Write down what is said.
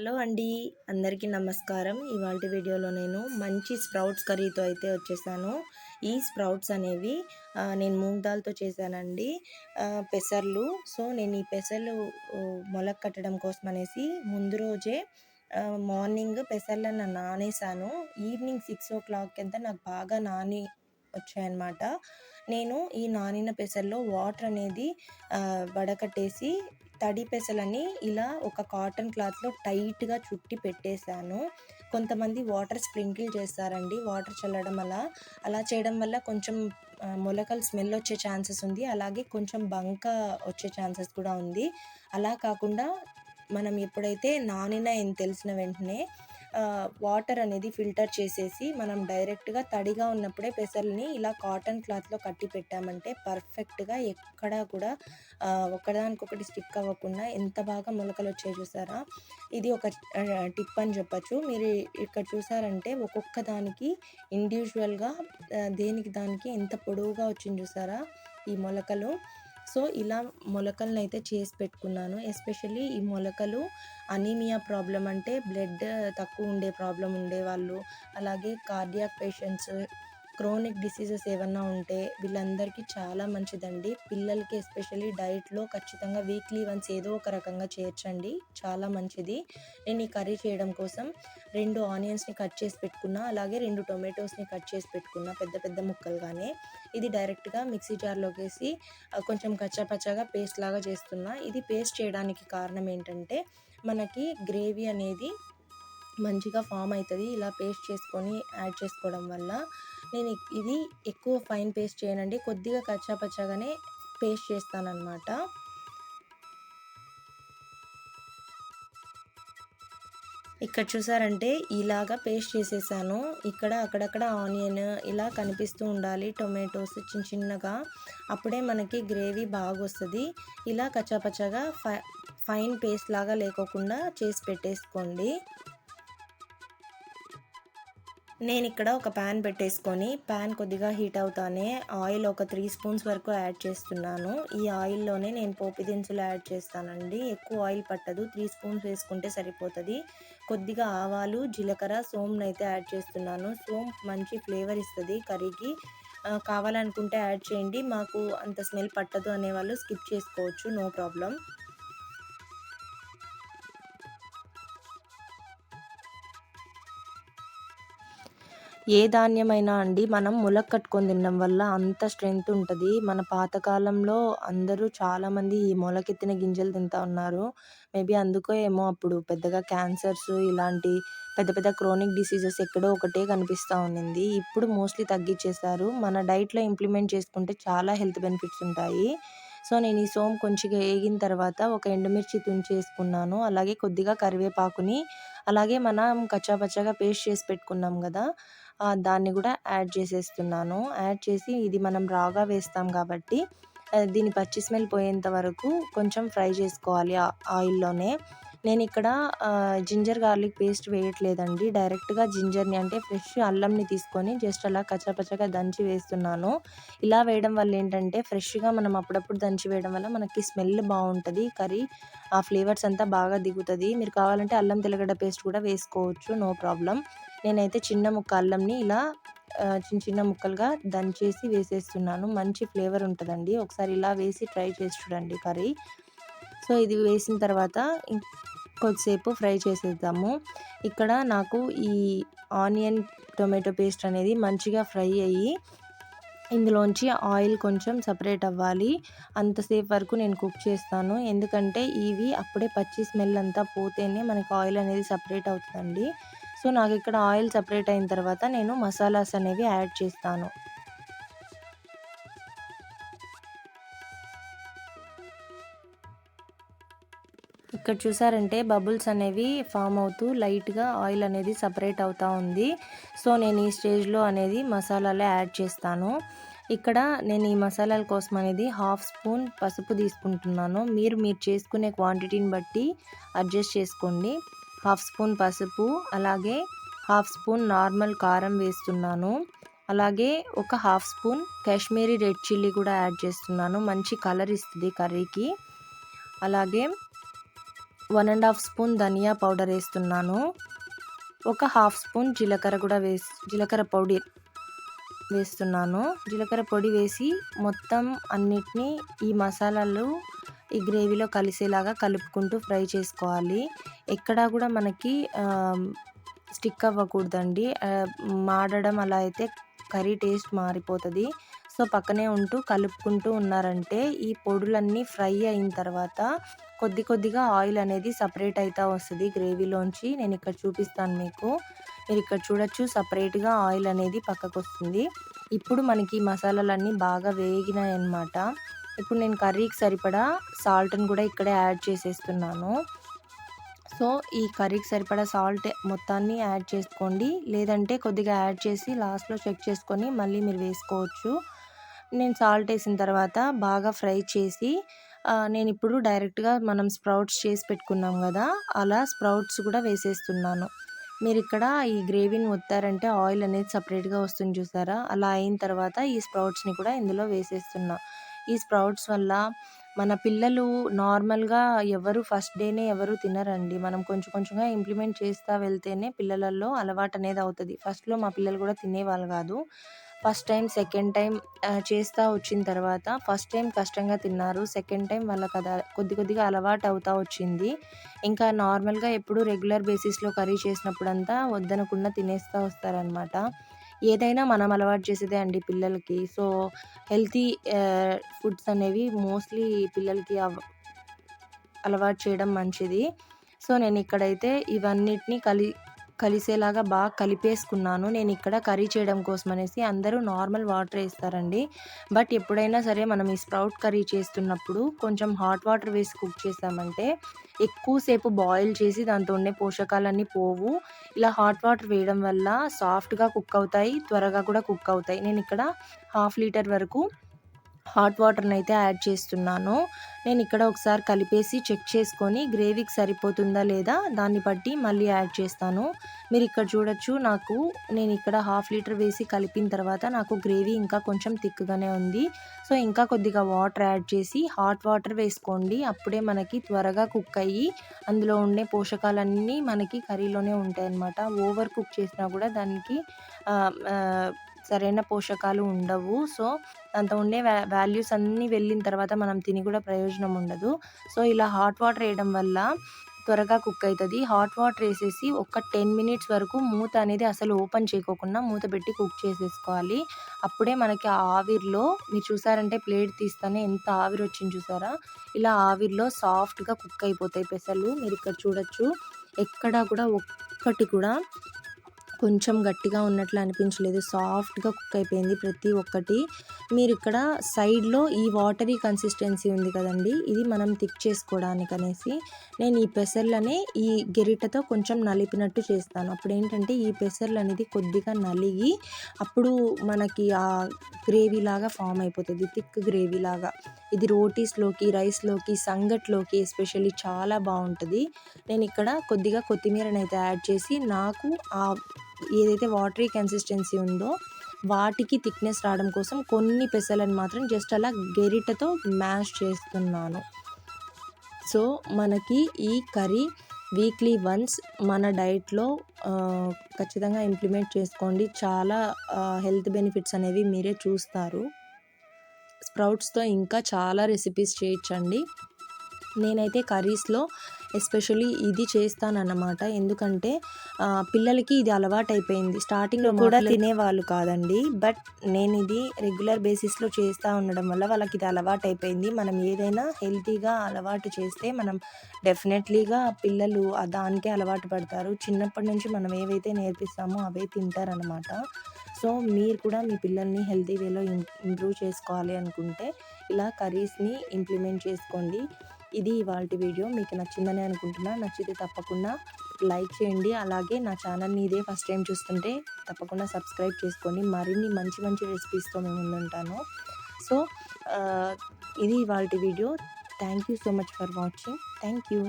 Hello అండి అందరికీ నమస్కారం. ఇవాళ వీడియోలో నేను మంచి స్ప్రౌట్స్ కర్రీతో అయితే వచ్చేసాను. ఈ స్ప్రౌట్స్ అనేవి నేను మూంగ్ దాల్తో చేశానండి. పెసర్లు. సో నేను ఈ పెసర్లు మొలక కట్టడం కోసం అనేసి ముందు రోజే మార్నింగ్ పెసర్లను నానేసాను ఈవినింగ్ సిక్స్ ఓ క్లాక్ అంతా నాకు బాగా నాని వచ్చాయన్నమాట. నేను ఈ నానిన పెసర్లో వాటర్ అనేది వడకట్టేసి తడి పెసలని ఇలా ఒక కాటన్ క్లాత్లో టైట్గా చుట్టి పెట్టేశాను. కొంతమంది వాటర్ స్ప్రింకిల్ చేస్తారండి. వాటర్ చల్లడం అలా అలా చేయడం వల్ల కొంచెం మొలకలు స్మెల్ వచ్చే ఛాన్సెస్ ఉంది. అలాగే కొంచెం బంక వచ్చే ఛాన్సెస్ కూడా ఉంది. అలా కాకుండా మనం ఎప్పుడైతే నానిన అని తెలిసిన వెంటనే వాటర్ అనేది ఫిల్టర్ చేసేసి మనం డైరెక్ట్గా తడిగా ఉన్నప్పుడే పెసల్ని ఇలా కాటన్ క్లాత్లో కట్టి పెట్టామంటే పర్ఫెక్ట్గా ఎక్కడా కూడా ఒకదానికొకటి స్టిక్ అవ్వకుండా ఎంత బాగా మొలకలు వచ్చాయి చూసారా? ఇది ఒక టిప్ అని చెప్పచ్చు. మీరు ఇక్కడ చూసారంటే ఒక్కొక్క దానికి ఇండివిజువల్గా దేనికి దానికి ఎంత పొడవుగా వచ్చింది చూసారా? ఈ మొలకలు. సో ఇలా మొలకలను అయితే చేసి పెట్టుకున్నాను. ఎస్పెషల్లీ ఈ మొలకలు అనీమియా ప్రాబ్లం అంటే బ్లడ్ తక్కువ ఉండే ప్రాబ్లం ఉండేవాళ్ళు. అలాగే కార్డియాక్ పేషెంట్స్ క్రోనిక్ డిసీజెస్ ఏమన్నా ఉంటే వీళ్ళందరికీ చాలా మంచిదండి. పిల్లలకి ఎస్పెషల్లీ డైట్లో ఖచ్చితంగా వీక్లీ వన్స్ ఏదో ఒక రకంగా చేర్చండి. చాలా మంచిది. నేను ఈ కర్రీ చేయడం కోసం రెండు ఆనియన్స్ని కట్ చేసి పెట్టుకున్నా అలాగే రెండు టొమాటోస్ని కట్ చేసి పెట్టుకున్నా పెద్ద పెద్ద ముక్కలుగానే. ఇది డైరెక్ట్గా మిక్సీ జార్లోకి వేసి కొంచెం కచ్చాపచ్చాగా పేస్ట్ లాగా చేస్తున్నా. ఇది పేస్ట్ చేయడానికి కారణం ఏంటంటే మనకి గ్రేవీ అనేది మంచిగా ఫామ్ అవుతుంది. ఇలా పేస్ట్ చేసుకొని యాడ్ చేసుకోవడం వల్ల నేను ఇది ఎక్కువ ఫైన్ పేస్ట్ చేయనండి. కొద్దిగా కచ్చాపచ్చాగానే పేస్ట్ చేస్తానన్నమాట. ఇక్కడ చూసారంటే ఇలాగా పేస్ట్ చేసేసాను. ఇక్కడ అక్కడక్కడ ఆనియన్ ఇలా కనిపిస్తూ ఉండాలి. టొమాటోస్ చిన్న చిన్నగా. అప్పుడే మనకి గ్రేవీ బాగా వస్తుంది ఇలా కచ్చాపచ్చాగా ఫై ఫైన్ పేస్ట్ లాగా లేకోకుండా చేసి పెట్టేసుకోండి. నేను ఇక్కడ ఒక ప్యాన్ పెట్టేసుకొని ప్యాన్ కొద్దిగా హీట్ అవుతానే ఆయిల్ ఒక త్రీ స్పూన్స్ వరకు యాడ్ చేస్తున్నాను. ఈ ఆయిల్లోనే నేను పోపు దినుసులు యాడ్ చేస్తానండి. ఎక్కువ ఆయిల్ పట్టదు. త్రీ స్పూన్స్ వేసుకుంటే సరిపోతుంది. కొద్దిగా ఆవాలు జీలకర్ర సోంపును అయితే యాడ్ చేస్తున్నాను. సోమ్ మంచి ఫ్లేవర్ ఇస్తుంది కర్రీకి. కావాలనుకుంటే యాడ్ చేయండి. మాకు అంత స్మెల్ పట్టదు అనే వాళ్ళు స్కిప్ చేసుకోవచ్చు. నో ప్రాబ్లం ఏ ధాన్యమైనా అండి మనం ములక కట్టుకొని తినడం వల్ల అంత స్ట్రెంగ్త్ ఉంటుంది. మన పాతకాలంలో అందరూ చాలామంది ఈ మొలకెత్తిన గింజలు తింటా ఉన్నారు. మేబీ అందుకో ఏమో అప్పుడు పెద్దగా క్యాన్సర్స్ ఇలాంటి పెద్ద పెద్ద క్రోనిక్ డిసీజెస్ ఎక్కడో ఒకటే కనిపిస్తూ ఉండింది ఇప్పుడు మోస్ట్లీ తగ్గించేశారు మన డైట్లో ఇంప్లిమెంట్ చేసుకుంటే చాలా హెల్త్ బెనిఫిట్స్ ఉంటాయి. సో నేను ఈ సోమ్ కొంచెం వేగిన తర్వాత ఒక ఎండుమిర్చి తుంచేసుకున్నాను అలాగే కొద్దిగా కరివేపాకుని అలాగే మనం కచ్చాపచ్చాగా పేస్ట్ చేసి పెట్టుకున్నాం కదా దాన్ని కూడా యాడ్ చేసేస్తున్నాను. యాడ్ చేసి ఇది మనం రాగా వేస్తాం కాబట్టి దీని పచ్చి స్మెల్ పోయేంత వరకు కొంచెం ఫ్రై చేసుకోవాలి ఆ ఆయిల్లోనే. నేను ఇక్కడ జింజర్ గార్లిక్ పేస్ట్ వేయట్లేదండి. డైరెక్ట్గా జింజర్ని అంటే ఫ్రెష్ అల్లంని తీసుకొని జస్ట్ అలా కచ్చపచ్చగా దంచి వేస్తున్నాను. ఇలా వేయడం వల్ల ఏంటంటే ఫ్రెష్గా మనం అప్పుడప్పుడు దంచి వేయడం వల్ల మనకి స్మెల్ బాగుంటుంది కర్రీ ఆ ఫ్లేవర్స్ అంతా బాగా దిగుతుంది. మీరు కావాలంటే అల్లం తెల్లగడ్డ పేస్ట్ కూడా వేసుకోవచ్చు నో ప్రాబ్లం. నేనైతే చిన్న ముక్క అల్లంని ఇలా చిన్న చిన్న ముక్కలుగా దంచేసి వేసేస్తున్నాను. మంచి ఫ్లేవర్ ఉంటుందండి. ఒకసారి ఇలా వేసి ట్రై చేసి చూడండి కర్రీ. సో ఇది వేసిన తర్వాత కొద్దిసేపు ఫ్రై చేసేద్దాము. ఇక్కడ నాకు ఈ ఆనియన్ టొమాటో పేస్ట్ అనేది మంచిగా ఫ్రై అయ్యి ఇందులోంచి ఆయిల్ కొంచెం సపరేట్ అవ్వాలి. అంతసేపు వరకు నేను కుక్ చేస్తాను. ఎందుకంటే ఇవి అప్పుడే పచ్చి స్మెల్ అంతా పోతేనే మనకు ఆయిల్ అనేది సపరేట్ అవుతుందండి. సో నాకు ఇక్కడ ఆయిల్ సపరేట్ అయిన తర్వాత నేను మసాలాస్ అనేవి యాడ్ చేస్తాను. ఇక్కడ చూసారంటే బబుల్స్ అనేవి ఫామ్ అవుతూ లైట్గా ఆయిల్ అనేది సపరేట్ అవుతూ ఉంది. సో నేను ఈ స్టేజ్లో అనేది మసాలాలో యాడ్ చేస్తాను. ఇక్కడ నేను ఈ మసాలాల కోసం అనేది హాఫ్ స్పూన్ పసుపు తీసుకుంటున్నాను. మీరు మీరు చేసుకునే క్వాంటిటీని బట్టి అడ్జస్ట్ చేసుకోండి. హాఫ్ స్పూన్ పసుపు అలాగే హాఫ్ స్పూన్ నార్మల్ కారం వేస్తున్నాను. అలాగే ఒక half spoon Kashmiri red chilli కూడా యాడ్ చేస్తున్నాను. మంచి కలర్ ఇస్తుంది కర్రీకి. అలాగే వన్ అండ్ హాఫ్ స్పూన్ ధనియా పౌడర్ వేస్తున్నాను. ఒక హాఫ్ స్పూన్ జీలకర్ర కూడా వేసి జీలకర్ర పొడి వేస్తున్నాను. జీలకర్ర పొడి వేసి మొత్తం అన్నిటినీ ఈ మసాలాలు ఈ గ్రేవీలో కలిసేలాగా కలుపుకుంటూ ఫ్రై చేసుకోవాలి. ఎక్కడా కూడా మనకి స్టిక్ అవ్వకూడదండి. మాడడం అలా అయితే కర్రీ టేస్ట్ మారిపోతుంది. సో పక్కనే ఉంటూ కలుపుకుంటూ ఉన్నారంటే ఈ పొడులన్నీ ఫ్రై అయిన తర్వాత కొద్ది కొద్దిగా ఆయిల్ అనేది సపరేట్ అవుతూ వస్తుంది గ్రేవీలోంచి. నేను ఇక్కడ చూపిస్తాను మీకు. మీరు ఇక్కడ చూడొచ్చు సపరేట్గా ఆయిల్ అనేది పక్కకు వస్తుంది ఇప్పుడు మనకి మసాలాలన్నీ బాగా వేగినాయి అన్నమాట ఇప్పుడు నేను కర్రీకి సరిపడా సాల్ట్ని కూడా ఇక్కడే యాడ్ చేసేస్తున్నాను. సో ఈ కర్రీకి సరిపడా సాల్ట్ మొత్తాన్ని యాడ్ చేసుకోండి. లేదంటే కొద్దిగా యాడ్ చేసి లాస్ట్లో చెక్ చేసుకొని మళ్ళీ మీరు వేసుకోవచ్చు. నేను సాల్ట్ వేసిన తర్వాత బాగా ఫ్రై చేసి నేను ఇప్పుడు డైరెక్ట్గా మనం స్ప్రౌట్స్ చేసి పెట్టుకున్నాం కదా అలా స్ప్రౌట్స్ కూడా వేసేస్తున్నాను. మీరు ఇక్కడ ఈ గ్రేవీని ఒత్తారంటే ఆయిల్ అనేది సపరేట్గా వస్తుంది చూసారా? అలా అయిన తర్వాత ఈ స్ప్రౌట్స్ని కూడా ఇందులో వేసేస్తున్నాను ఈ స్ప్రౌట్స్ వల్ల మన పిల్లలు నార్మల్గా ఎవరు ఫస్ట్ డేనే ఎవరు తినరండి. మనం కొంచెం కొంచెంగా ఇంప్లిమెంట్ చేస్తూ వెళ్తేనే పిల్లలలో అలవాటు అనేది అవుతుంది. ఫస్ట్లో మా పిల్లలు కూడా తినేవాళ్ళు కాదు. ఫస్ట్ టైం సెకండ్ టైం చేస్తూ వచ్చిన తర్వాత ఫస్ట్ టైం కష్టంగా తిన్నారు. సెకండ్ టైం వాళ్ళకి అది కొద్ది కొద్దిగా అలవాటు అవుతూ వచ్చింది. ఇంకా నార్మల్గా ఎప్పుడు రెగ్యులర్ బేసిస్లో కర్రీ చేసినప్పుడంతా వద్దనకుండా తినేస్తూ వస్తారనమాట ఏదైనా మనం అలవాటు చేసేదే అండి పిల్లలకి. సో హెల్తీ ఫుడ్స్ అనేవి మోస్ట్లీ పిల్లలకి అలవాటు చేయడం మంచిది. సో నేను ఇక్కడైతే ఇవన్నిటిని కలి కలిసేలాగా బాగా కలిపేసుకున్నాను. నేను ఇక్కడ కర్రీ చేయడం కోసం అనేసి అందరూ నార్మల్ వాటర్ వేస్తారండి. బట్ ఎప్పుడైనా సరే మనం ఈ స్ప్రౌట్ కర్రీ చేస్తున్నప్పుడు కొంచెం హాట్ వాటర్ వేసి కుక్ చేసామంటే ఎక్కువసేపు బాయిల్ చేసి దాంతో ఉండే పోషకాలన్నీ పోవు. ఇలా హాట్ వాటర్ వేయడం వల్ల సాఫ్ట్గా కుక్ అవుతాయి త్వరగా కూడా కుక్ అవుతాయి. నేను ఇక్కడ హాఫ్ లీటర్ వరకు హాట్ వాటర్ని అయితే యాడ్ చేస్తున్నాను. నేను ఇక్కడ ఒకసారి కలిపేసి చెక్ చేసుకొని గ్రేవీకి సరిపోతుందా లేదా దాన్ని బట్టి మళ్ళీ యాడ్ చేస్తాను. మీరు ఇక్కడ చూడొచ్చు నాకు నేను ఇక్కడ హాఫ్ లీటర్ వేసి కలిపిన తర్వాత నాకు గ్రేవీ ఇంకా కొంచెం థిక్గానే ఉంది. సో ఇంకా కొద్దిగా వాటర్ యాడ్ చేసి హాట్ వాటర్ వేసుకోండి. అప్పుడే మనకి త్వరగా కుక్ అయ్యి అందులో ఉండే పోషకాలన్నీ మనకి కర్రీలోనే ఉంటాయి అన్నమాట ఓవర్ కుక్ చేసినా కూడా దానికి సరైన పోషకాలు ఉండవు. సో అంత ఉండే వాల్యూస్ అన్నీ వెళ్ళిన తర్వాత మనం తిని కూడా ప్రయోజనం ఉండదు. సో ఇలా హాట్ వాటర్ వేయడం వల్ల త్వరగా కుక్ అవుతుంది హాట్ వాటర్ వేసేసి ఒక టెన్ మినిట్స్ వరకు మూత అనేది అసలు ఓపెన్ చేయకోకుండా మూత పెట్టి కుక్ చేసేసుకోవాలి. అప్పుడే మనకి ఆ ఆవిరిలో మీరు చూసారంటే ప్లేట్ తీస్తానే ఎంత ఆవిరి వచ్చింది చూసారా? ఇలా ఆవిరిలో సాఫ్ట్గా కుక్ అయిపోతాయి పెసలు. మీరు ఇక్కడ చూడొచ్చు. ఎక్కడా కూడా ఒక్కటి కూడా కొంచెం గట్టిగా ఉన్నట్లు అనిపించలేదు. సాఫ్ట్గా కుక్ అయిపోయింది ప్రతి ఒక్కటి. మీరు ఇక్కడ సైడ్లో ఈ వాటరీ కన్సిస్టెన్సీ ఉంది కదండి ఇది మనం థిక్ చేసుకోవడానికి అనేసి నేను ఈ పెసర్లనే ఈ గెరిటతో కొంచెం నలిపినట్టు చేస్తాను. అప్పుడు ఏంటంటే ఈ పెసర్లు అనేది కొద్దిగా నలిగి అప్పుడు మనకి ఆ గ్రేవీ లాగా ఫామ్ అయిపోతుంది థిక్ గ్రేవీ లాగా ఇది రోటీస్లోకి రైస్లోకి సంగట్లోకి ఎస్పెషల్లీ చాలా బాగుంటుంది. నేను ఇక్కడ కొద్దిగా కొత్తిమీరని అయితే యాడ్ చేసి నాకు ఆ ఏదైతే వాటరీ కన్సిస్టెన్సీ ఉందో వాటికి థిక్నెస్ రావడం కోసం కొన్ని పెసలను మాత్రం జస్ట్ అలా గెరిటతో మ్యాష్ చేస్తున్నాను. సో మనకి ఈ కర్రీ వీక్లీ వన్స్ మన డైట్లో ఖచ్చితంగా ఇంప్లిమెంట్ చేసుకోండి. చాలా హెల్త్ బెనిఫిట్స్ అనేవి మీరే చూస్తారు. స్ప్రౌట్స్తో ఇంకా చాలా రెసిపీస్ చేయొచ్చండి నేనైతే కర్రీస్లో ఎస్పెషల్లీ ఇది చేస్తానన్నమాట. ఎందుకంటే పిల్లలకి ఇది అలవాటు అయిపోయింది స్టార్టింగ్లో కూడా తినేవాళ్ళు కాదండి. బట్ నేను ఇది రెగ్యులర్ బేసిస్లో చేస్తూ ఉండడం వల్ల వాళ్ళకి ఇది అలవాటు అయిపోయింది మనం ఏదైనా హెల్తీగా అలవాటు చేస్తే మనం డెఫినెట్లీగా పిల్లలు దానికే అలవాటు పడతారు. చిన్నప్పటి నుంచి మనం ఏవైతే నేర్పిస్తామో అవే తింటారనమాట సో మీరు కూడా మీ పిల్లల్ని హెల్తీ వేలో ఇంప్రూవ్ చేసుకోవాలి అనుకుంటే ఇలా కర్రీస్ని ఇంప్లిమెంట్ చేసుకోండి. ఇది ఇవాళ వీడియో. మీకు నచ్చిందని అనుకుంటున్నా. నచ్చితే తప్పకుండా లైక్ చేయండి. అలాగే నా ఛానల్ని ఇదే ఫస్ట్ టైం చూస్తుంటే తప్పకుండా సబ్స్క్రైబ్ చేసుకోండి. మరిన్ని మంచి మంచి రెసిపీస్తో మేము ముందుంటాను. సో ఇది ఇవాళ video. Thank you so much for watching. Thank you